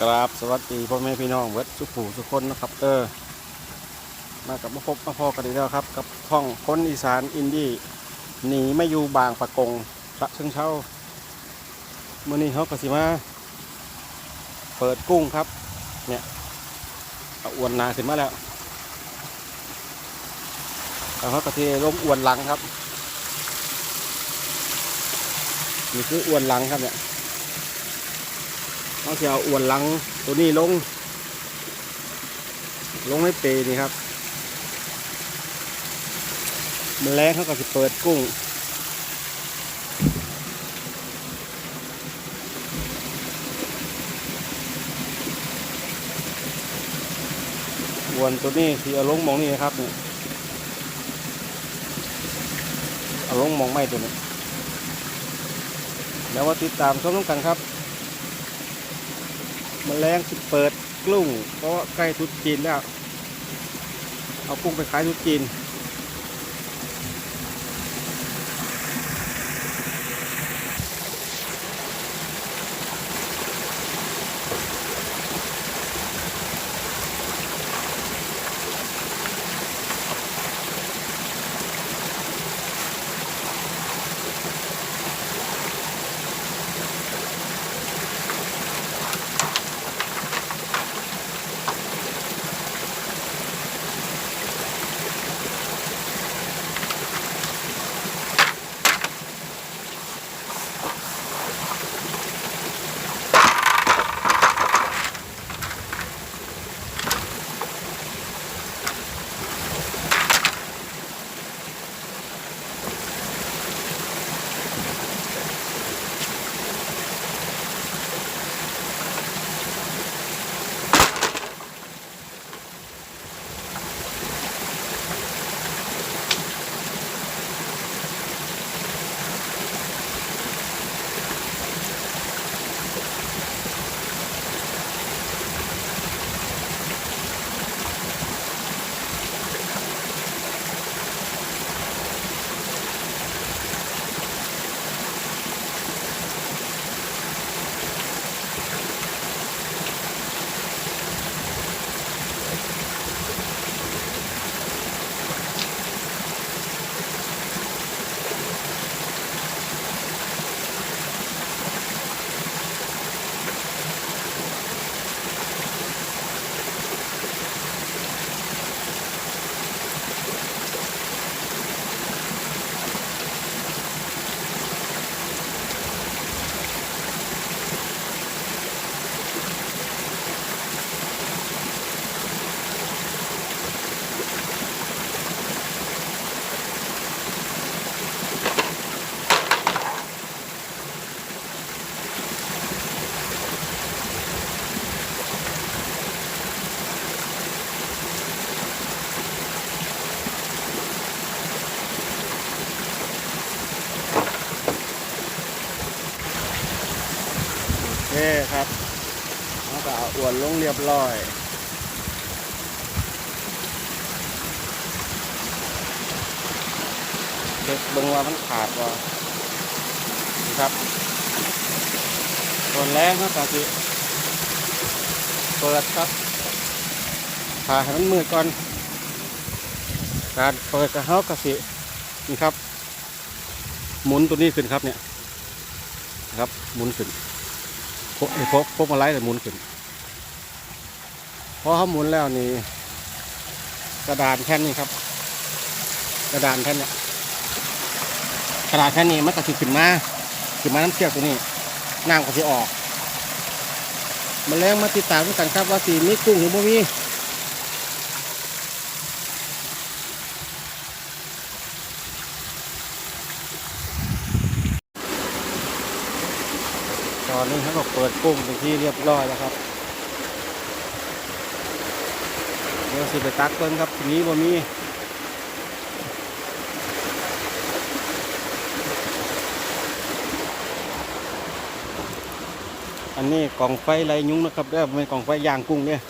กราบสวัสดีพ่อแม่พี่น้องเวทสุขูสุขคนนะครับเออมากับมาพบมาพอกันอีกแล้วครับ กับท่องคนอีสานอินดี้หนีไม่อยู่บางปะกงพระเชิงเช่าเมื่อนี้เขากสิมา เปิดกุ้งครับ เนี่ยเอาอวนนาขึ้นมาแล้วแล้วเขากะเทล้มอวนหลังครับนี่คืออวนหลังครับเนี่ย เขาจะเอาอวนหลังตัวนี้ลง ลงให้เปนี่ครับมันแรงเขาก็จะเปิดกุ้งอวนตัวนี้ที่เอาลงมองนี่นะครับนี่เอาลงมองไม่ตัวนี้ แล้วว่าติดตามชมต้องกันครับ มแมลงสิเปิดกลุ้งเพราะใกล้ทุดจีนแล้ว เอากุ้งไปขายทุดจีน โอเคครับแล้วก็เอาอวนลงเรียบร้อยเช็คเบิ่งว่ามันขาดว่านี่ครับส่วนแรงเขาก็สิเปิดครับพาให้มันมืดก่อน การเปิดกระเฮากระสินี่ครับ หมุนตัวนี้ขึ้นครับเนี่ยนะครับ หมุนขึ้น พวกไอ้พวกพวกมาไล่แต่หมุนขึ้นพอเขาหมุนแล้วนี่กระดานแค่นนี้ครับ กระดานแค่นเนี่ยกระดานแค่นี้มันก็สิขึ้นมาขึ้นมาน้ำเชือกตัวนี้น้ำก็สิออกมาแรงมาติดตามด้วยกันครับว่าสีนี้กุ้งหรือบ่มี อนนี้เขาก็เปิดกุ้งเป็นที่เรียบร้อยแล้วครับ เดี๋ยวสิไปตักเพิ่นครับทีนี้บ่มีอันนี้กล่องไฟไรยุ้งนะครับเด้อไม่กล่องไฟยางกุ้งเนี่ย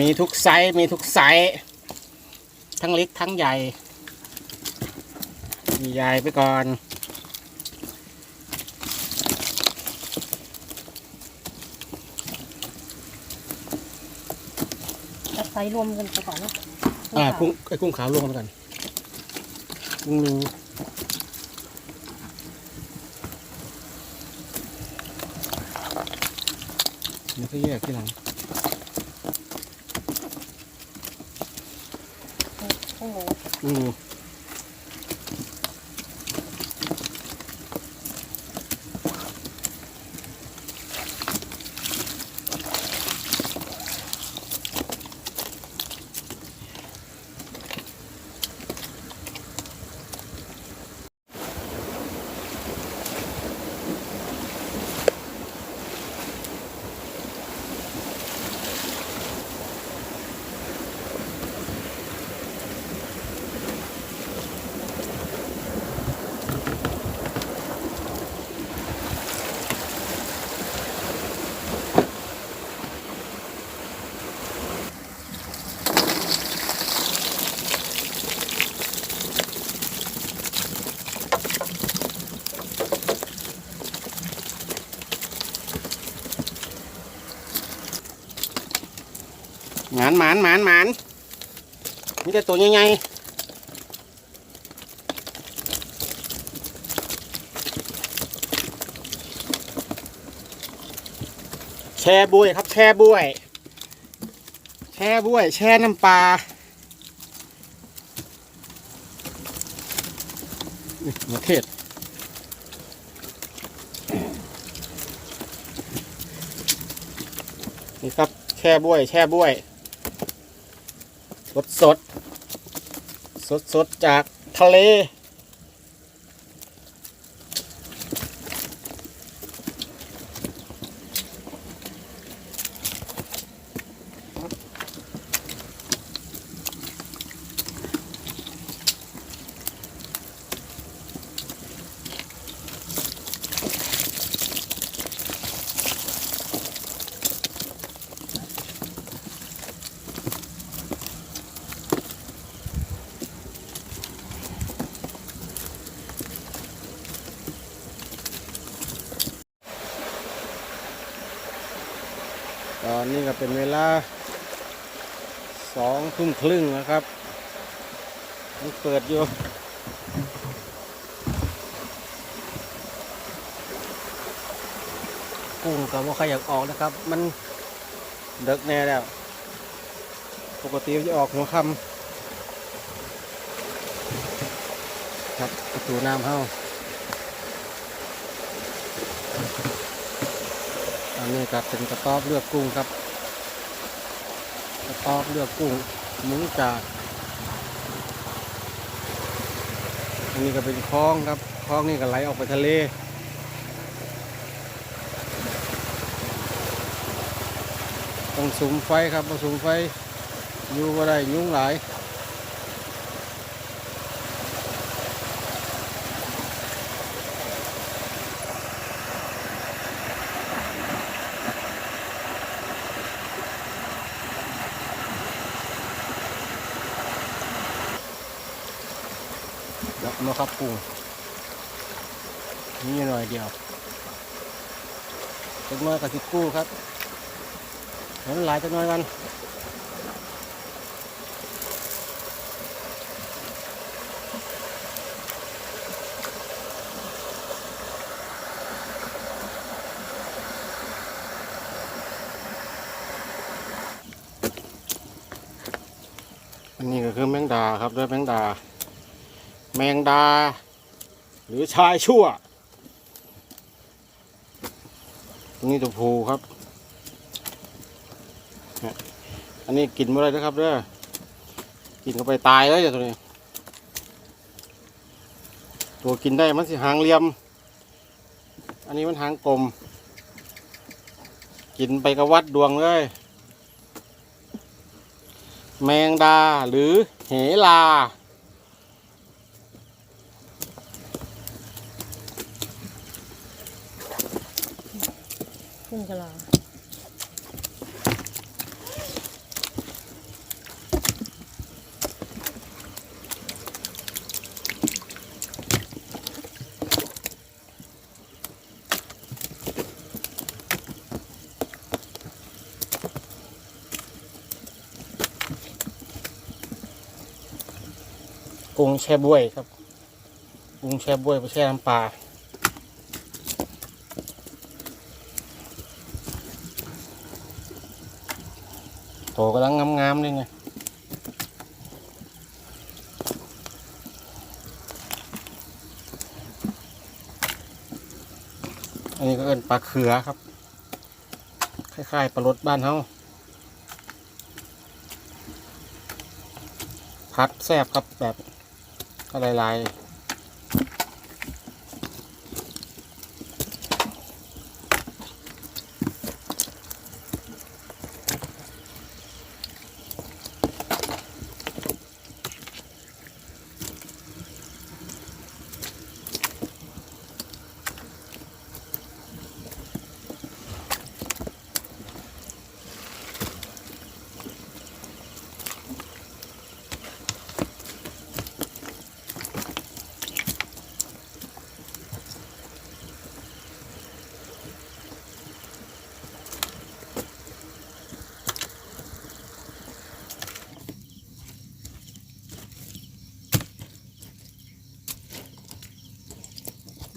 มีทุกไซส์มีทุกไซส์ทั้งเล็กทั้งใหญ่มีใหญ่ไปก่อนตัดไซส์รวมกันไปก่อนเนอะอ่ากุ้งไอ้กุ้งขาวลวกไปก่อนกุ้งหนึ่งนี่ก็แยกที่หลัง โอ้ โานหมานหมานหมานนี่แต่ตัวใหญ่ๆแช่บุ้ยครับแช่บุ้ยแช่บุ้ยแช่น้ำปลานี่มะเทศนี่ครับแช่บ้วย แช่บ้วย สดสดสดสดจากทะเล ก็เป็นเวลาสองทุ่มครึ่งแล้วครับยังเปิดอยู่กุ้งก็บ่ค่อยอยากออกนะครับ มันเดึกแน่แล้ว ปกติจะออกหัวค่ำครับประตูน้ำเฮาอันนี้ก็เป็นกระต๊อบเลือกกุ้งครับ ออกเลือกกุ้งมุ้งจาก อันนี้ก็เป็นคลองครับคลองนี่ก็ไหลออกไปทะเลต้องสุมไฟครับต้องสุมไฟอยู่ก็ได้ยุ่งหลาย มาครับกุ้นี่หน่อยเดียวจักหน้อยกับสิกู้ครับเห็นหลายจักน้อยกันอันนี้ก็คือแมงดาครับด้วยแมงดา มงดา หรือชายชั่ว นี่ตัวผูครับ อันนี้กินไม่ได้นะครับเด้อกินเข้าไปตายเลยเดี๋ยวตัวนี้ ตัวกินได้มันสิหางเหลี่ยม อันนี้มันหางกลม กินไปกระวัดดวงเลย แมงดาหรือเหลา นกะลาุงแช่บ้วยครับปรุงแช่บ้วยไปแช่น้ำปลา โตกำลังงามๆเลยไงอันนี้ก็เป็นปลาเขือครับ คล้ายๆปลารสบ้านเฮาพัดแซบครับแบบก็ลายๆ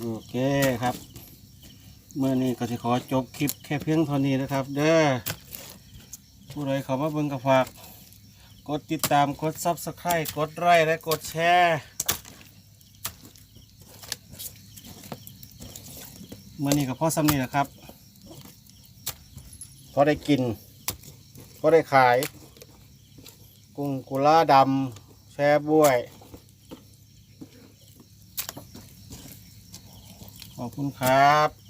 โอเคครับเมื่อนี้ก็จะขอจบคลิปแค่เพียงเท่านี้นะครับ เด้อผู้ใดเขามาเบิ่งกระฝากกดติดตามกดซับสไครต์กดไลค์และกดแชร์เมื่อนี้ก็พอสำนีแหละครับพอได้กินพอได้ขาย กุ้งกุลาดำแช่บ้วย ขอบคุณครับ